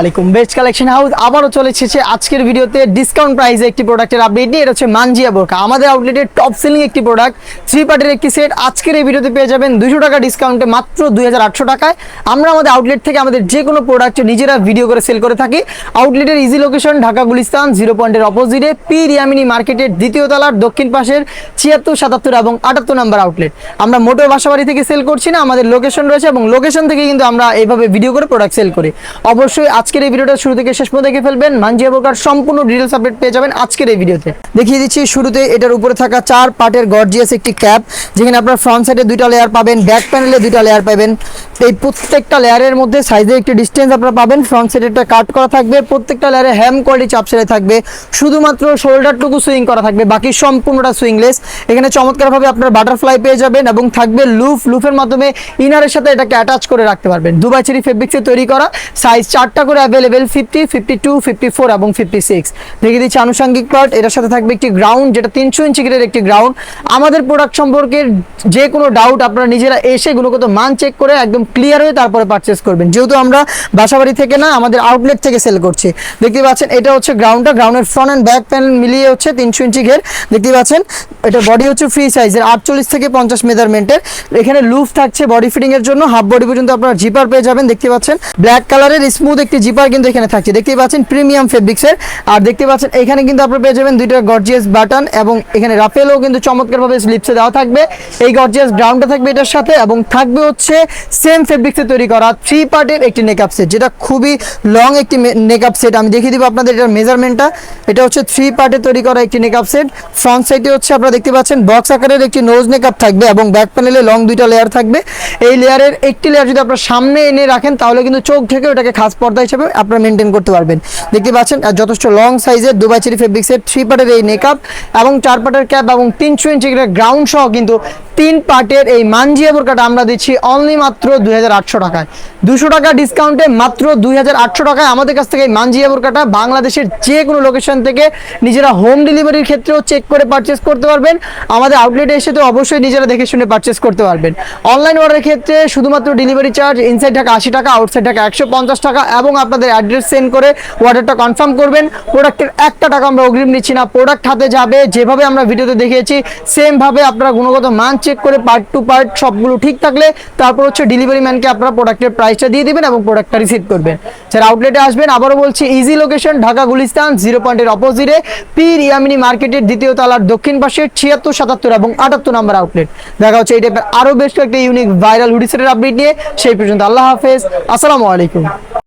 আলাইকুম। Best collection house আবারও চলে এসেছে আজকের ভিডিওতে ডিসকাউন্ট প্রাইসে একটি প্রোডাক্টের আপডেট নিয়ে। এটা হচ্ছে মানজিয়া বোরকা আমাদের আউটলেটের টপ সেলিং একটি প্রোডাক্ট থ্রি পার্টের একটি সেট আজকের এই ভিডিওতে পেয়ে যাবেন দুশো টাকা ডিসকাউন্টে মাত্র দুই হাজার আটশো টাকায়। আমরা আমাদের আউটলেট থেকে আমাদের যে কোনো প্রোডাক্ট নিজেরা ভিডিও করে সেল করে থাকি। আউটলেটের easy location Dhaka Gulistan zero পয়েন্টের অপোজিটে পি রিয়ামিনি মার্কেটের দ্বিতীয় তলার দক্ষিণ পাশের ছিয়াত্তর, সাতাত্তর এবং আটাত্তর নাম্বার আউটলেট আমরা মোটর বাসাবাড়ি থেকে সেল করছি না, আমাদের লোকেশন রয়েছে এবং লোকেশন থেকে কিন্তু আমরা এইভাবে ভিডিও করে প্রোডাক্ট সেল করি। অবশ্যই আজকের এই ভিডিওটা শুরু থেকে শেষ পর্যন্ত দেখে ফেলবেন। মানজিয়া বোকার সম্পূর্ণ ডিটেলস আপডেট পেয়ে যাবেন আজকের এই ভিডিওতে। দেখিয়ে দিচ্ছি, শুরুতে এটার উপরে থাকা চার পার্টের গর্জিয়াস একটি ক্যাপ যেখানে আপনার ফ্রন্ট সাইডে দুইটা লেয়ার পাবেন ব্যাক প্যানেলে দুইটা লেয়ার পাবেন। এই প্রত্যেকটা লেয়ারের মধ্যে সাইজে একটি ডিস্টেন্স আপনারা পাবেন। ফ্রন্ট সাইডেরটা কাট করা থাকবে, প্রত্যেকটা লেয়ারে হ্যাম কোয়ালিটি চাপ সেলাই থাকবে। শুধুমাত্র শোল্ডারটুকু সুইং করা থাকবে, বাকি সম্পূর্ণটা সুইংলেস এখানে চমৎকারভাবে আপনার বাটারফ্লাই পেয়ে যাবেন এবং থাকবে লুফ লুফের মাধ্যমে ইনারের সাথে এটাকে অ্যাটাচ করে রাখতে পারবেন। দুবাই চেরি ফেব্রিক্সে তৈরি করা সাইজ চারটা available fifty fifty two fifty four এবং ফিফটি সিক্স দেখিয়ে দিচ্ছি আনুষঙ্গিক পার্ট এটার সাথে থাকবে একটি গ্রাউন্ড যেটা তিনশো ইঞ্চি গ্রেডের একটি গ্রাউন্ড আমাদের প্রোডাক্ট সম্পর্কে যে কোনো ডাউট আপনারা নিজেরা এসে গুণগত মান চেক করে একদম ক্লিয়ার হয়ে তারপরে পারচেস করবেন। যেহেতু আমরা বাসাবাড়ি থেকে না, আমাদের আউটলেট থেকে সেল করছি। দেখতে পাচ্ছেন, এটা হচ্ছে গ্রাউন্ডটা গ্রাউন্ডের ফ্রন্ট অ্যান্ড ব্যাক প্যানেল মিলিয়ে হচ্ছে তিনশো ইঞ্চি ঘের। দেখতে পাচ্ছেন, এটা বডি হচ্ছে ফ্রি সাইজের আটচল্লিশ থেকে পঞ্চাশ মেজারমেন্টের এখানে লুফ থাকছে বডি ফিটিং এর জন্য। হাফ বডি পর্যন্ত আপনারা জিপার পেয়ে যাবেন। দেখতে পাচ্ছেন ব্ল্যাক কালারের স্মুথ একটি জিপার কিন্তু এখানে থাকছে। দেখতে পাচ্ছেন প্রিমিয়াম ফেব্রিক্সের। আর দেখতে পাচ্ছেন এখানে কিন্তু আপনারা পেয়ে যাবেন দুইটা গর্জিয়াস বাটন এবং এখানে রাফেলও কিন্তু চমৎকারভাবে স্লিপসে দেওয়া থাকবে। এই গর্জিয়াস গ্রাউন্ডটা থাকবে এটার সাথে এবং থাকবে হচ্ছে সেম ফেব্রিক্সে তৈরি করা থ্রি পার্টের একটি নেকআপ সেট যেটা খুবই লং একটি নেকআপ সেট আমি দেখিয়ে দিব আপনাদের এটার মেজারমেন্টটা এটা হচ্ছে থ্রি পার্টে তৈরি করা একটি নেকআপ সেট ফ্রন্ট সাইডে হচ্ছে আপনারা দেখতে পাচ্ছেন বক্স আকারের একটি নোজ নেকআপ থাকবে এবং ব্যাক প্যানেলে লং দুইটা লেয়ার থাকবে। এই লেয়ারের একটি লেয়ার যদি আপনার সামনে এনে রাখেন, তাহলে কিন্তু চোখ থেকে ওটাকে খাস পর্দা হিসেবে আপনারা মেনটেন করতে পারবেন। দেখতে পাচ্ছেন যথেষ্ট লং সাইজের দুবাই চেরি ফেব্রিক্সের থ্রি পার্টের এই নেকআপ এবং চার পার্টের ক্যাপ এবং তিনশো ইঞ্চি গ্রাউন্ড সহ কিন্তু তিন পার্টের এই মানজিয়া বোরকাটা আমরা দিচ্ছি অনলি মাত্র দুই হাজার আটশো টাকায়। দুশো টাকা ডিসকাউন্টে মাত্র দুই টাকায় আমাদের কাছ থেকে এই মানজিয়া বোরকাটা বাংলাদেশের যে কোনো লোকেশন থেকে নিজেরা হোম ডেলিভারির ক্ষেত্রেও চেক করে পারচেস করতে পারবেন। আমাদের আউটলেটে এসে তো অবশ্যই নিজেরা দেখে শুনে পারচেস করতে পারবেন। অনলাইন অর্ডারের ক্ষেত্রে শুধুমাত্র ডেলিভারি চার্জ ইনসাইড ঢাকা আশি টাকা আউটসাইড ঢাকা একশো পঞ্চাশ টাকা এবং আপনাদের অ্যাড্রেস সেন্ড করে অর্ডারটা কনফার্ম করবেন। প্রোডাক্টের একটা টাকা আমরা অগ্রিম নিচ্ছি না প্রোডাক্ট হাতে যাবে, যেভাবে আমরা ভিডিওতে দেখিয়েছি সেম ভাবে আপনারা গুণগত মান চেক করে পার্ট টু পার্ট সবগুলো ঠিক থাকলে, তারপর হচ্ছে ডেলিভারি ম্যানকে আপনারা প্রোডাক্টের প্রাইসটা দিয়ে দিবেন এবং প্রোডাক্টটা রিসিভ করবেন। স্যার আউটলেটে আসবেন, আবারও বলছি easy location Dhaka Gulistan zero পয়েন্টের অপোজিটে পি রিয়ামিনি মার্কেটের দ্বিতীয় তলার দক্ষিণ পাশে, ছিয়াত্তর, সাতাত্তর এবং আটাত্তর নাম্বার আউটলেট দেখা হচ্ছে এই টাইপের আরও বেশ কয়েকটা ইউনিক ভাইরাল হুডিসেটের আপডেট নিয়ে, সেই পর্যন্ত আল্লাহ হাফেজ, আসসালামু আলাইকুম।